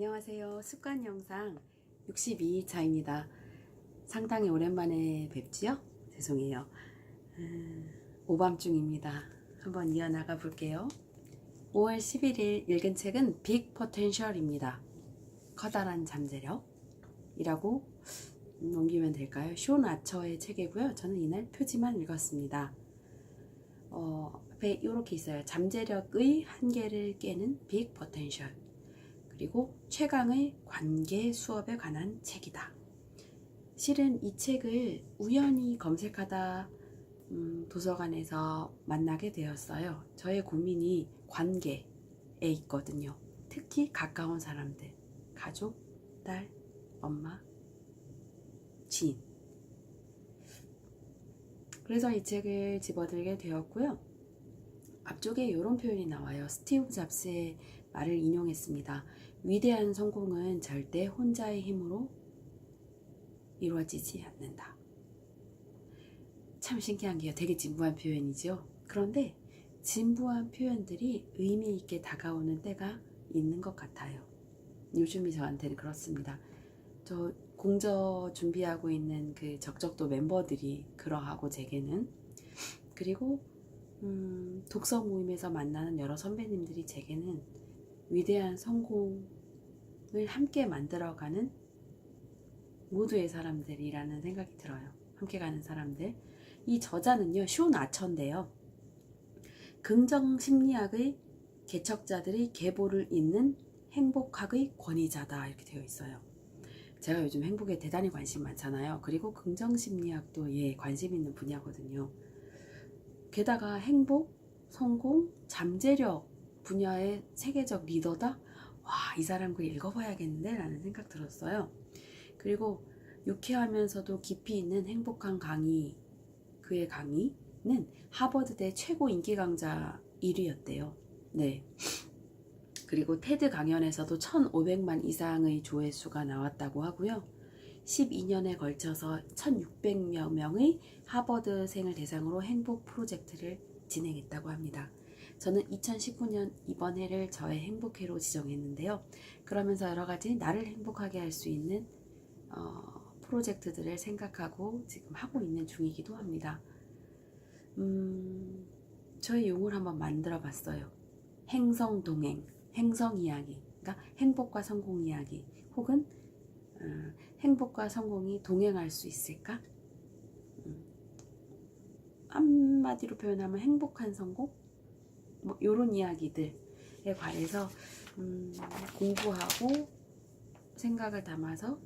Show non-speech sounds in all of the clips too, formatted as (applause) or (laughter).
안녕하세요. 습관 영상 62차입니다. 상당히 오랜만에 뵙지요? 죄송해요. 음, 오밤중입니다. 한번 이어나가 볼게요. 5월 11일 읽은 책은 빅 포텐셜입니다. 커다란 잠재력이라고 넘기면 될까요? 쇼 아처의 책이고요. 저는 이날 표지만 읽었습니다. 어, 앞에 이렇게 있어요. 잠재력의 한계를 깨는 빅 포텐셜. 그리고 최강의 관계 수업에 관한 책이다. 실은 이 책을 우연히 검색하다 음, 도서관에서 만나게 되었어요. 저의 고민이 관계에 있거든요. 특히 가까운 사람들, 가족, 딸, 엄마, 지인. 그래서 이 책을 집어들게 되었고요. 앞쪽에 이런 표현이 나와요. 스티브 잡스의 말을 인용했습니다. 위대한 성공은 절대 혼자의 힘으로 이루어지지 않는다. 참 신기한 게요. 되게 진부한 표현이죠. 그런데 진부한 표현들이 의미 있게 다가오는 때가 있는 것 같아요. 요즘이 저한테는 그렇습니다. 저 공저 준비하고 있는 그 적적도 멤버들이 그러하고 제게는 그리고 음, 독서 모임에서 만나는 여러 선배님들이 제게는 위대한 성공을 함께 만들어가는 모두의 사람들이라는 생각이 들어요. 함께 가는 사람들. 이 저자는요, 쇼 나처인데요. 긍정 심리학의 개척자들의 계보를 잇는 행복학의 권위자다. 이렇게 되어 있어요. 제가 요즘 행복에 대단히 관심 많잖아요. 그리고 긍정 심리학도 예, 관심 있는 분야거든요. 게다가 행복, 성공, 잠재력 분야의 세계적 리더다? 와, 이 사람 글 읽어봐야겠는데? 라는 생각 들었어요. 그리고 유쾌하면서도 깊이 있는 행복한 강의, 그의 강의는 하버드대 최고 인기 강자 1위였대요. 네. 그리고 테드 강연에서도 1,500만 이상의 조회수가 나왔다고 하고요. 12년에 걸쳐서 1,600여 명의 하버드생을 대상으로 행복 프로젝트를 진행했다고 합니다. 저는 2019년 이번 해를 저의 행복해로 지정했는데요. 그러면서 여러 가지 나를 행복하게 할 수 있는 어, 프로젝트들을 생각하고 지금 하고 있는 중이기도 합니다. 음, 저의 용어를 한번 만들어 봤어요. 행성 동행, 행성 이야기, 그러니까 행복과 성공 이야기, 혹은 어, 행복과 성공이 동행할 수 있을까? 음, 한마디로 표현하면 행복한 성공? 뭐 이런 이야기들에 관해서 음, 공부하고 생각을 담아서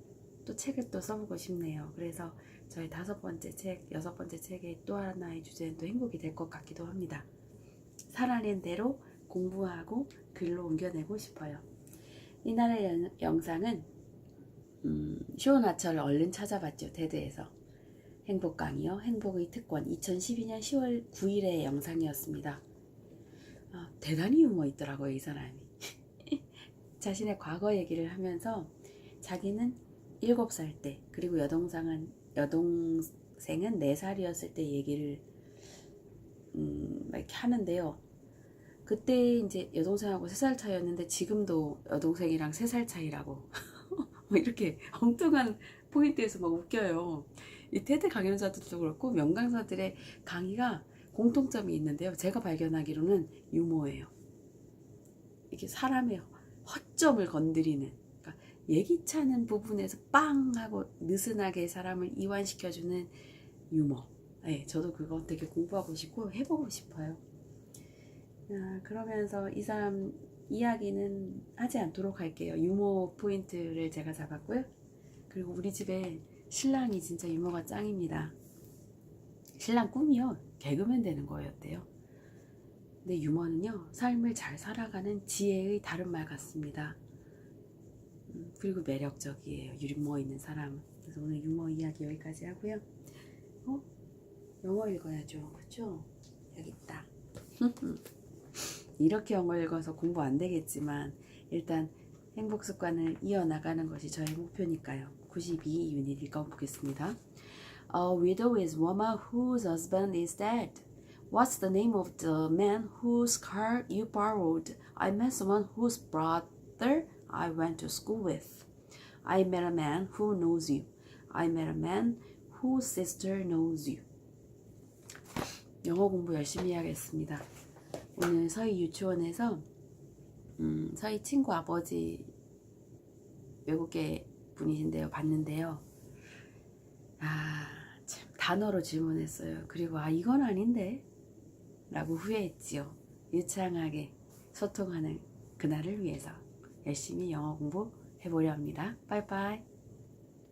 또 책을 또 써보고 싶네요. 그래서 저의 다섯 번째 책, 여섯 번째 책의 또 하나의 주제는 또 행복이 될 것 같기도 합니다. 살아낸 대로 공부하고 글로 옮겨내고 싶어요. 이날의 연- 영상은 음, 쇼나처를 얼른 찾아봤죠. 테드에서. 행복 강의요. 행복의 특권 2012년 10월 9일의 영상이었습니다. 아, 대단히 유머 있더라고요, 이 사람이. (laughs) 자신의 과거 얘기를 하면서 자기는 7살 때, 그리고 여동생은, 여동생은 4살이었을 때 얘기를, 음, 막 이렇게 하는데요. 그때 이제 여동생하고 3살 차이였는데 지금도 여동생이랑 3살 차이라고. (laughs) 뭐 이렇게 엉뚱한 포인트에서 막 웃겨요. 이 테드 강연자들도 그렇고 명강사들의 강의가 공통점이 있는데요. 제가 발견하기로는 유머예요. 이게 사람의 허점을 건드리는, 그러니까 않은 부분에서 빵 하고 느슨하게 사람을 이완시켜주는 유머. 네, 저도 그거 되게 공부하고 싶고 해보고 싶어요. 아, 그러면서 이 사람 이야기는 하지 않도록 할게요. 유머 포인트를 제가 잡았고요. 그리고 우리 집에 신랑이 진짜 유머가 짱입니다. 신랑 꿈이요. 개그맨 되는 거였대요. 근데 유머는요, 삶을 잘 살아가는 지혜의 다른 말 같습니다. 음, 그리고 매력적이에요. 유머 있는 사람은. 그래서 오늘 유머 이야기 여기까지 하고요. 어? 영어 읽어야죠. 그쵸? 여기 있다. (laughs) 이렇게 영어 읽어서 공부 안 되겠지만, 일단 행복 습관을 이어나가는 것이 저의 목표니까요. 92 유닛 읽어보겠습니다. A widow is woman whose husband is dead. What's the name of the man whose car you borrowed? I met someone whose brother I went to school with. I met a man who knows you. I met a man whose sister knows you. 영어 공부 열심히 해야겠습니다. 오늘 서희 유치원에서 음, 서희 친구 아버지 외국계 분이신데요. 봤는데요. 아, 참 단어로 질문했어요. 그리고 아 이건 아닌데 라고 후회했지요. 유창하게 소통하는 그날을 위해서 열심히 영어 공부 해보려 합니다. 빠이빠이.